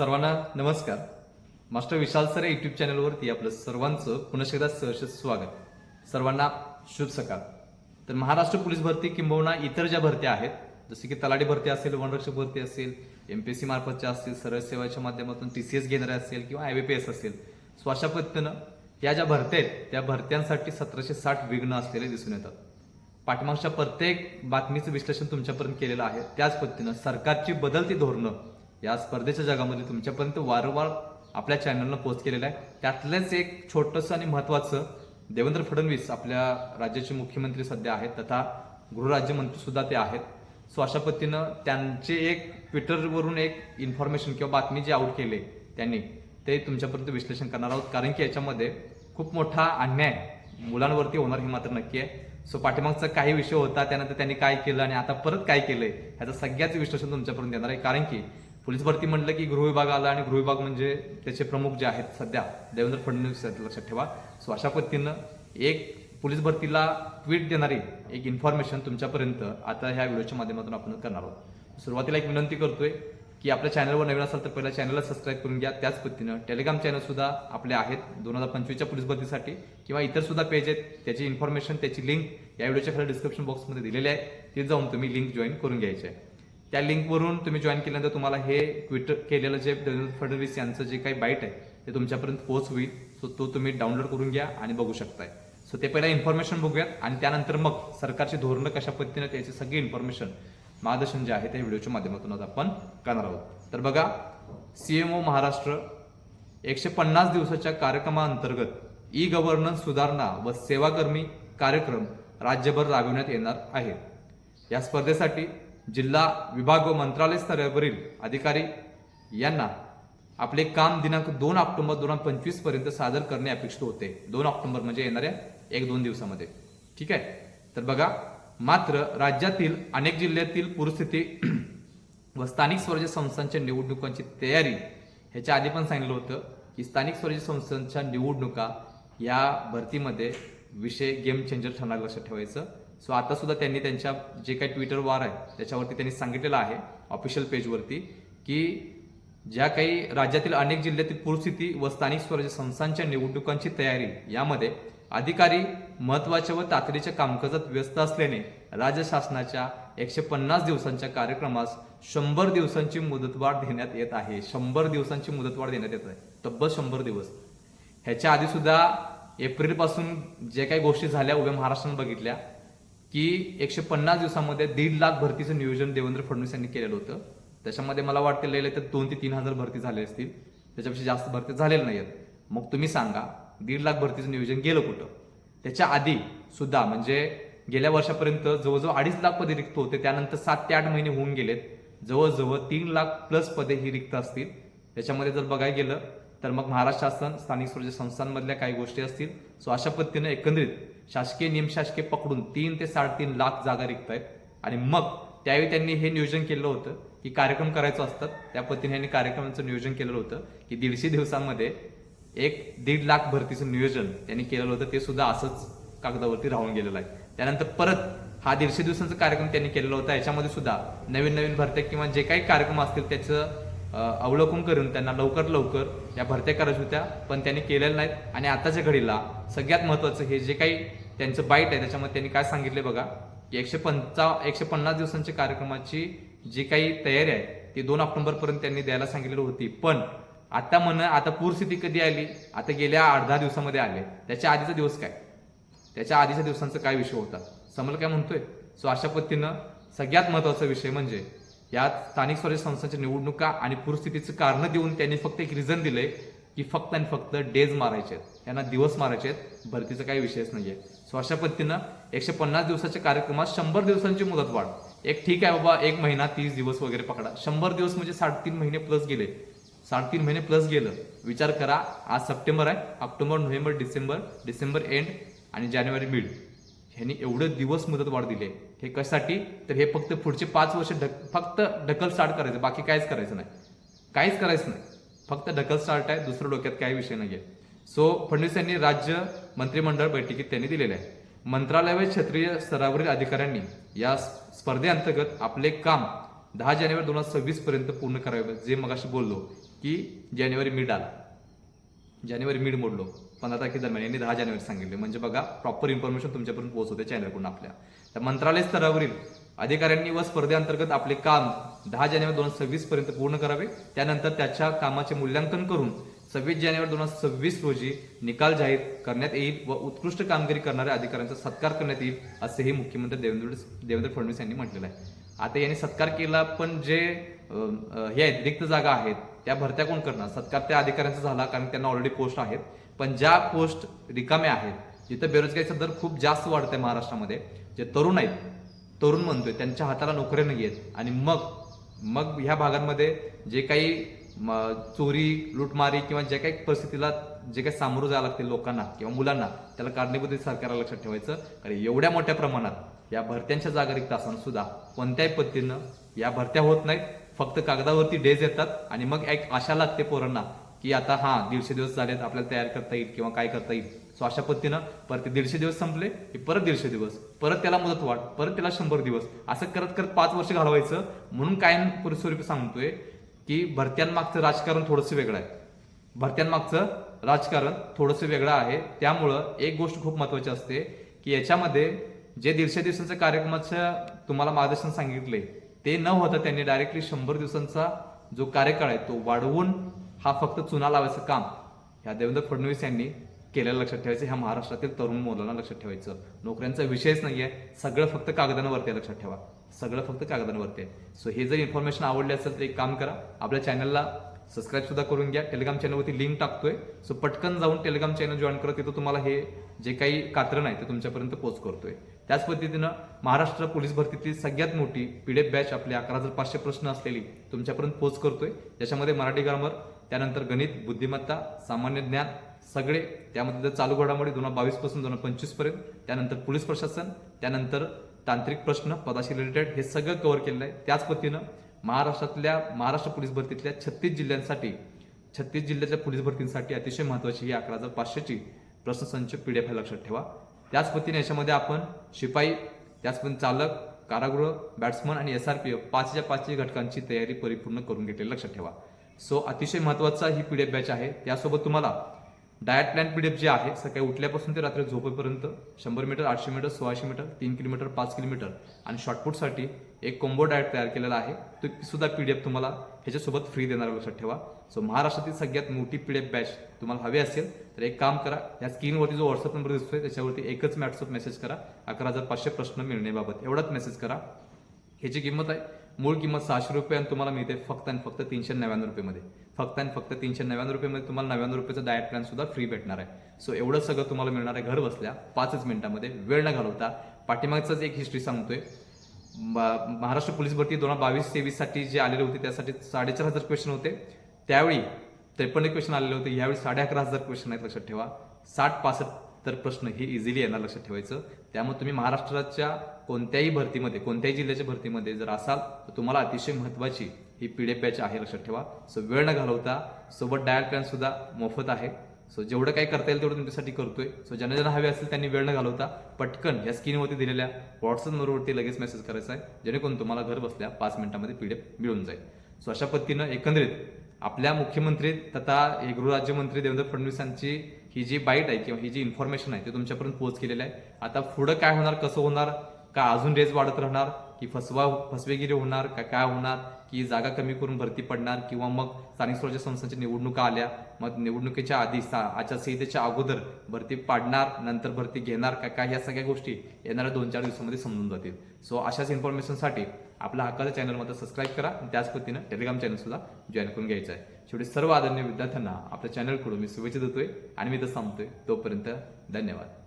सर्वांना नमस्कार. मास्टर विशाल sir YouTube चॅनलवरती आपलं सर्वांचं पुन्हा एकदा सहर्ष स्वागत. सर्वांना शुभ सकाळ. तर महाराष्ट्र पोलीस भरती किंबहुना इतर ज्या भरत्या आहेत जसे की तलाठी भरती असेल वनरक्षक भरती असेल एम पी एस सी मार्फतच्या असतील सरळ सेवाच्या माध्यमातून टी सी एस घेणारे असेल किंवा आय बी असेल सो अशा पद्धतीनं या ज्या भरत्या आहेत त्या भरत्यांसाठी सतराशे साठ विघ्न असलेले दिसून येतात. पाठमागच्या प्रत्येक बातमीचं विश्लेषण तुमच्यापर्यंत केलेलं आहे. त्याच पद्धतीनं सरकारची बदलती धोरणं या स्पर्धेच्या जगामध्ये तुमच्यापर्यंत वारंवार आपल्या चॅनलनं पोस्ट केलेलं आहे. त्यातलंच एक छोटंसं आणि महत्त्वाचं देवेंद्र फडणवीस आपल्या राज्याचे मुख्यमंत्री सध्या आहेत तथा गृहराज्यमंत्री सुद्धा ते आहेत. सो अशा पद्धतीनं त्यांचे एक ट्विटरवरून एक इन्फॉर्मेशन किंवा बातमी जी आउट केली त्यांनी ते तुमच्यापर्यंत विश्लेषण करणार आहोत. कारण की याच्यामध्ये खूप मोठा अन्याय मुलांवरती होणार हे मात्र नक्की आहे. सो पाठीमागचा काही विषय होता त्यानंतर त्यांनी काय केलं आणि आता परत काय केलंय ह्याचं सगळ्याच विश्लेषण तुमच्यापर्यंत येणार आहे. कारण की पोलीस भरती म्हटलं की गृहविभाग आला आणि गृहविभाग म्हणजे त्याचे प्रमुख जे आहेत सध्या देवेंद्र फडणवीस आहेत लक्षात ठेवा. सो अशा पद्धतीनं एक पोलीस भरतीला ट्विट देणारी एक इन्फॉर्मेशन तुमच्यापर्यंत आता ह्या व्हिडिओच्या माध्यमातून आपण करणार आहोत. सुरुवातीला एक विनंती करतोय की आपल्या चॅनलवर नवीन असाल तर पहिल्या चॅनलला सबस्क्राईब करून घ्या. त्याच पद्धतीनं टेलिग्राम चॅनलसुद्धा आपले आहेत दोन हजार पंचवीसच्या पोलीस भरतीसाठी किंवा इतर सुद्धा पेज आहेत. त्याची इन्फॉर्मेशन त्याची लिंक या व्हिडिओच्या खाली डिस्क्रिप्शन बॉक्समध्ये दिलेली आहे. ती जाऊन तुम्ही लिंक जॉईन करून घ्यायची आहे. त्या लिंकवरून तुम्ही जॉईन केल्यानंतर तुम्हाला हे ट्विटर केलेलं जे देवेंद्र फडणवीस यांचं जे काही बाईट आहे ते तुमच्यापर्यंत पोहोच होईल. सो तो तुम्ही डाउनलोड करून घ्या आणि बघू शकताय. सो ते पहिला इन्फॉर्मेशन बघूयात आणि त्यानंतर मग सरकारची धोरणं कशा पद्धतीने त्याची सगळी इन्फॉर्मेशन मार्गदर्शन जे आहे त्या व्हिडिओच्या माध्यमातून आज आपण करणार आहोत. तर बघा सीएमओ महाराष्ट्र एकशे पन्नास दिवसाच्या कार्यक्रमाअंतर्गत ई गव्हर्नन्स सुधारणा व सेवाकर्मी कार्यक्रम राज्यभर राबविण्यात येणार आहे. या स्पर्धेसाठी जिल्हा विभाग व मंत्रालय स्तरावरील अधिकारी यांना आपले काम दिनांक दोन ऑक्टोबर दोन हजार पंचवीसपर्यंत सादर करणे अपेक्षित होते. दोन ऑक्टोबर म्हणजे येणाऱ्या एक दोन दिवसामध्ये. ठीक आहे? तर बघा मात्र राज्यातील अनेक जिल्ह्यातील पूरस्थिती व स्थानिक स्वराज्य संस्थांच्या निवडणुकांची तयारी ह्याच्या आधी पण सांगितलं होतं की स्थानिक स्वराज्य संस्थांच्या निवडणुका या भरतीमध्ये विषय गेम चेंजर ठरणार लक्षात ठेवायचं. सो आता सुद्धा त्यांनी त्यांच्या जे काही ट्विटर वार आहे त्याच्यावरती त्यांनी सांगितलेलं आहे ऑफिशियल पेजवरती की ज्या काही राज्यातील अनेक जिल्ह्यातील पूरस्थिती व स्थानिक स्वराज्य संस्थांच्या निवडणुकांची तयारी यामध्ये अधिकारी महत्त्वाच्या व तातडीच्या कामकाजात व्यस्त असल्याने राज्य शासनाच्या एकशे पन्नास दिवसांच्या कार्यक्रमास शंभर दिवसांची मुदतवाढ देण्यात येत आहे. शंभर दिवसांची मुदतवाढ देण्यात येत आहे. तब्बल शंभर दिवस. ह्याच्या आधी सुद्धा एप्रिलपासून जे काही गोष्टी झाल्या उभ्या महाराष्ट्रानं बघितल्या की एकशे पन्नास दिवसामध्ये दीड लाख भरतीचं नियोजन देवेंद्र फडणवीस यांनी केलेलं होतं. त्याच्यामध्ये मला वाटतं लय तर दोन ते तीन हजार भरती झाले असतील. त्याच्यापेक्षा जास्त भरती झालेल्या नाही आहेत मग तुम्ही सांगा दीड लाख भरतीचं नियोजन गेलं कुठं? त्याच्या आधी सुद्धा म्हणजे गेल्या वर्षापर्यंत जवळजवळ अडीच लाख पदे रिक्त होते त्यानंतर सात ते आठ महिने होऊन गेलेत. जवळजवळ तीन लाख प्लस पदे ही रिक्त असतील. त्याच्यामध्ये जर बघायला गेलं तर मग महाराष्ट्र शासन स्थानिक स्वराज्य संस्थांमधल्या काही गोष्टी असतील. सो अशा पद्धतीनं एकंदरीत शासकीय निमशासकीय पकडून तीन ते साडेतीन लाख जागा रिक्त आहेत. आणि मग त्यावेळी त्यांनी हे नियोजन केलं होतं की कार्यक्रम करायचं असतात. त्या पद्धतीने यांनी कार्यक्रमाचं नियोजन केलेलं होतं की दीडशे दिवसांमध्ये एक दीड लाख भरतीचं नियोजन त्यांनी केलेलं होतं. ते सुद्धा असंच कागदावरती राहून गेलेलं आहे. त्यानंतर परत हा दीडशे दिवसांचा कार्यक्रम त्यांनी केलेला होता. याच्यामध्ये सुद्धा नवीन नवीन भरत्या किंवा जे काही कार्यक्रम असतील त्याचं अवलोकन करून त्यांना लवकर लवकर या भरत्या करायच्या होत्या पण त्यांनी केलेल्या नाहीत. आणि आताच्या घडीला सगळ्यात महत्त्वाचं हे जे काही त्यांचं बाईट आहे त्याच्यामध्ये त्यांनी काय सांगितले बघा की एकशे पंचा एकशे पन्नास दिवसांच्या कार्यक्रमाची जी काही तयारी आहे ती दोन ऑक्टोबरपर्यंत त्यांनी द्यायला सांगितलेली होती. पण आता म्हण आता पूरस्थिती कधी आली? आता गेल्या आठ दहा दिवसामध्ये आले. त्याच्या आधीचा दिवस काय? त्याच्या आधीच्या दिवसांचा काय विषय होता? समल काय म्हणतोय? सो अशा पद्धतीनं सगळ्यात महत्त्वाचा विषय म्हणजे यात स्थानिक स्वराज्य संस्थांच्या निवडणुका आणि पूरस्थितीचं कारणं देऊन त्यांनी फक्त एक रिझन दिलंय की फक्त आणि फक्त डेज मारायचे आहेत. त्यांना दिवस मारायचे आहेत. भरतीचा काही विषयच नाहीये. सो अशा पद्धतीनं एकशे पन्नास दिवसाच्या कार्यक्रमात शंभर दिवसांची मुदतवाढ एक ठीक आहे बाबा एक महिना तीस दिवस वगैरे पकडा. शंभर दिवस म्हणजे साडेतीन महिने प्लस गेले. साडेतीन महिने प्लस गेलं. विचार करा आज सप्टेंबर आहे. October November December December end आणि जानेवारी मिड ह्यांनी एवढे दिवस मुदत वाढ आहे. हे कशासाठी? तर हे फक्त पुढचे पाच वर्ष ढक फक्त ढकल स्टार्ट करायचं बाकी काहीच करायचं नाही. काहीच करायचं नाही. फक्त ढकल स्टार्ट आहे दुसरं डोक्यात काही विषय नाही आहे सो फडणवीस यांनी राज्य मंत्रिमंडळ बैठकीत त्यांनी दिलेले आहे. मंत्रालय व क्षेत्रीय स्तरावरील अधिकाऱ्यांनी या स्पर्धेअंतर्गत आपले काम दहा जानेवारी दोन हजार सव्वीस पर्यंत पूर्ण करावे जे मगाशी बोललो की जानेवारी मिड आला. जानेवारी मीड मोडलो. पंधरा तारखेदरम्यान यांनी दहा जानेवारी सांगितले. म्हणजे बघा प्रॉपर इन्फॉर्मेशन तुमच्यापर्यंत पोहोचवते चॅनलकडून आपल्या. तर मंत्रालय स्तरावरील अधिकाऱ्यांनी व स्पर्धेअंतर्गत आपले काम दहा जानेवारी दोन हजार सव्वीस पर्यंत पूर्ण करावे. त्यानंतर त्याच्या कामाचे मूल्यांकन करून सव्वीस जानेवारी दोन हजार सव्वीस रोजी निकाल जाहीर करण्यात येईल व उत्कृष्ट कामगिरी करणाऱ्या अधिकाऱ्यांचा सत्कार करण्यात येईल असेही मुख्यमंत्री देवेंद्र देवेंद्र फडणवीस यांनी म्हटलेलं आहे. आता यांनी सत्कार केला पण जे हे आहेत रिक्त जागा आहेत त्या भरत्या कोण करणार? सत्कार त्या अधिकाऱ्यांचा झाला कारण त्यांना ऑलरेडी पोस्ट आहेत. पण ज्या पोस्ट रिकाम्या आहेत जिथं बेरोजगारीचा दर खूप जास्त वाढतोय महाराष्ट्रामध्ये जे तरुण आहेत तरुण म्हणतोय त्यांच्या हाताला नोकऱ्या नाही आहेत. आणि मग मग ह्या भागांमध्ये जे काही चोरी लुटमारी किंवा जे काही परिस्थितीला जे काही सामोरं जायला लागते लोकांना किंवा मुलांना त्याला कारणीभूत सरकारला लक्षात ठेवायचं. कारण एवढ्या मोठ्या प्रमाणात या भरत्यांच्या जागा रिक्त असताना सुद्धा कोणत्याही पद्धतीनं या भरत्या होत नाहीत. फक्त कागदावरती डेज येतात आणि मग एक आशा लागते पोरांना की आता हा दीडशे दिवस झालेत आपल्याला तयार करता येईल किंवा काय करता येईल. सो अशा पद्धतीनं परत ते दीडशे दिवस संपले की परत दीडशे दिवस परत त्याला मुदत वाढ परत त्याला शंभर दिवस असं करत करत पाच वर्ष घालवायचं. म्हणून कायम स्वरूपी सांगतोय की भरत्यांमागचं राजकारण थोडंसं वेगळं आहे. भरत्यांमागचं राजकारण थोडंसं वेगळं आहे. त्यामुळं एक गोष्ट खूप महत्वाची असते की याच्यामध्ये जे दीडशे दिवसांच्या कार्यक्रमाचं तुम्हाला मार्गदर्शन सांगितले ते न होता त्यांनी डायरेक्टली शंभर दिवसांचा जो कार्यकाळ आहे तो वाढवून हा फक्त चुना लावायचं काम ह्या देवेंद्र फडणवीस यांनी केलेलं लक्षात ठेवायचं. ह्या महाराष्ट्रातील तरुण मुलांना लक्षात ठेवायचं. नोकऱ्यांचा विषयच नाही आहे सगळं फक्त कागदांवरती आहे लक्षात ठेवा. सगळं फक्त कागदांवरती आहे. सो हे जर इन्फॉर्मेशन आवडली असेल तर एक काम करा. आपल्या चॅनलला सबस्क्राईब सुद्धा करून घ्या. टेलिग्राम चॅनलवरती लिंक टाकतोय. सो पटकन जाऊन टेलिग्राम चॅनल जॉईन करत तिथं तुम्हाला हे जे काही कात्रण आहे ते तुमच्यापर्यंत पोच करतोय. त्याच पद्धतीनं महाराष्ट्र पोलीस भरतीतली सगळ्यात मोठी पीडीएफ बॅच आपली अकरा हजार पाचशे प्रश्न असलेली तुमच्यापर्यंत पोच करतोय. ज्याच्यामध्ये मराठी ग्रामर त्यानंतर गणित बुद्धिमत्ता सामान्य ज्ञान सगळे त्यामध्ये चालू घडामोडी दोन हजार बावीसपासून दोन हजार पंचवीसपर्यंत त्यानंतर पोलीस प्रशासन त्यानंतर तांत्रिक प्रश्न पदाशी रिलेटेड हे सगळं कव्हर केलेलं आहे. त्याच पद्धतीनं महाराष्ट्रातल्या महाराष्ट्र पोलीस भरतीतल्या छत्तीस जिल्ह्यांसाठी छत्तीस जिल्ह्याच्या पोलीस भरतींसाठी अतिशय महत्वाची ही अकरा हजार पाचशेची प्रश्नसंच पीडीएफ आहे लक्षात ठेवा. त्याच पद्धतीने याच्यामध्ये आपण शिपाई त्याचपण चालक कारागृह बॅट्समन आणि एस आर पी एफ पाचच्या पाचही घटकांची तयारी परिपूर्ण करून घेतलेली लक्षात ठेवा. सो अतिशय महत्त्वाचा ही पी डी एफ बॅच आहे. त्यासोबत तुम्हाला डायट प्लॅन एफ जे आहे सकाळी उठल्यापासून ते रात्री झोपेपर्यंत शंभर मीटर आठशे मीटर सोळाशे मीटर तीन किलोमीटर पाच किलोमीटर आणि शॉर्टपुटसाठी एक कोंबो डाएट तयार केलेला आहे. तो सुद्धा पीडीएफ तुम्हाला ह्याच्यासोबत फ्री देणार लक्षात ठेवा. सो महाराष्ट्रातील सगळ्यात मोठी पीडीएफ बॅच तुम्हाला हवी असेल तर एक काम करा या स्क्रीनवरती जो व्हॉट्सअप नंबर दिसतोय त्याच्यावरती एकच व्हॉट्सअप मेसेज करा. अकरा हजार पाचशे प्रश्न मिळण्याबाबत एवढाच मेसेज करा. ह्याची किंमत आहे मूळ किंमत सहाशे रुपये आणि तुम्हाला मिळते फक्त आणि फक्त तीनशे नव्याण्णव रुपयेमध्ये. फक्त आणि फक्त तीनशे नव्याण्णव रुपयेमध्ये तुम्हाला नव्याण्णव रुपयाचा डायट प्लॅन सुद्धा फ्री भेटणार आहे. सो एवढं सगळं तुम्हाला मिळणार आहे घर बसल्या पाचच मिनिटामध्ये. वेळ न घालवता पाठीमागचाच एक हिस्ट्री सांगतोय महाराष्ट्र पोलीस भरती दोन हजार बावीस तेवीससाठी जे आलेले होते त्यासाठी साडेचार हजार क्वेश्चन होते. त्यावेळी त्रेपन्न क्वेश्चन आलेले होते. यावेळी साडे अकरा हजार क्वेश्चन आहेत लक्षात ठेवा. साठ पासष्ट तर प्रश्न हे इझिली येणार लक्षात ठेवायचं. त्यामुळे तुम्ही महाराष्ट्राच्या कोणत्याही भरतीमध्ये कोणत्याही जिल्ह्याच्या भरतीमध्ये जर असाल तर तुम्हाला अतिशय महत्वाची ही पीडीएफ बॅच आहे लक्षात ठेवा. सो वेळ न घालवता सोबत डायल प्लॅन सुद्धा मोफत आहे. सो जेवढं काही करता येईल तेवढं तुमच्यासाठी करतोय. सो ज्यांना ज्यांना हवे असेल त्यांनी वेळ न घालवता पटकन या स्क्रीनवरती दिलेल्या व्हॉट्सअप नंबरवरती लगेच मेसेज करायचा आहे. जेणेकरून तुम्हाला घर बसल्या पाच मिनिटांमध्ये पीडीएफ मिळून जाईल. सो अशा पद्धतीनं एकंदरीत आपल्या मुख्यमंत्री तथा गृहराज्यमंत्री देवेंद्र फडणवीस यांची ही जी बाईट आहे किंवा ही जी इन्फॉर्मेशन आहे ते तुमच्यापर्यंत पोहोच केलेलं आहे. आता पुढं काय होणार कसं होणार का अजून रेज वाढत राहणार? की फसवा फसवेगिरी होणार? का काय होणार? की जागा कमी करून भरती पडणार? किंवा मग स्थानिक स्वराज्य संस्थांच्या निवडणुका आल्या मग निवडणुकीच्या आधी सा- आचारसंहितेच्या अगोदर भरती पाडणार नंतर भरती घेणार का काय? ह्या सगळ्या गोष्टी येणाऱ्या दोन चार दिवसामध्ये समजून जातील. सो अशाच इन्फॉर्मेशनसाठी आपल्या हक्काच्या चॅनलमध्ये सबस्क्राईब करा. त्याच पद्धतीनं टेलिग्राम चॅनलसुद्धा जॉईन करून घ्यायचं आहे. शेवटी सर्व आदरणीय विद्यार्थ्यांना आपल्या चॅनलकडून मी शुभेच्छा देतोय. आणि मी तर सांगतोय तोपर्यंत धन्यवाद.